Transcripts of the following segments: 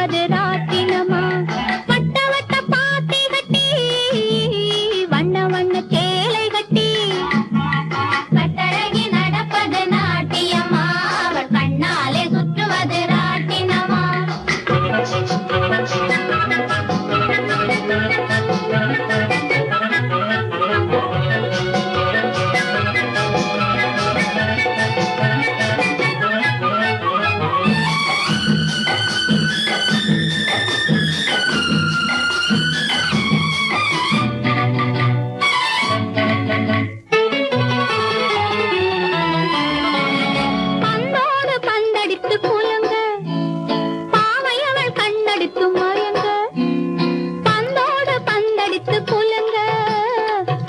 I did I? கண்ணடித்து குயங்க பாவையவள் கண்ணடித்து மயங்க. பந்தோடு பந்தடித்து குயங்க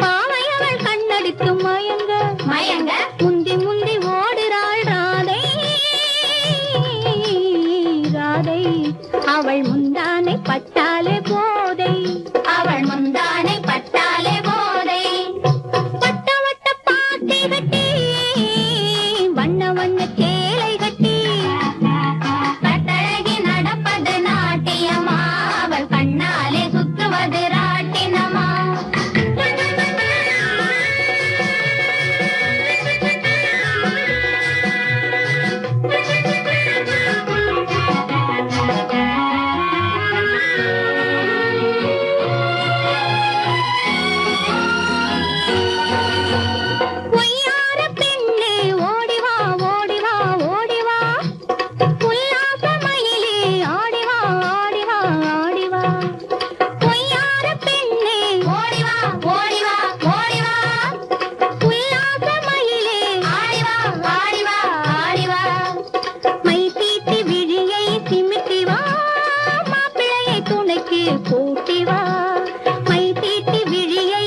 பாவையவள் கண்ணடித்து மயங்க. மயங்க? முந்தி முந்தி ஓடுறாள் ராதை. ராதை அவள் முந்தா விழிக்கு பூட்டி வா. கை தீட்டி விழியை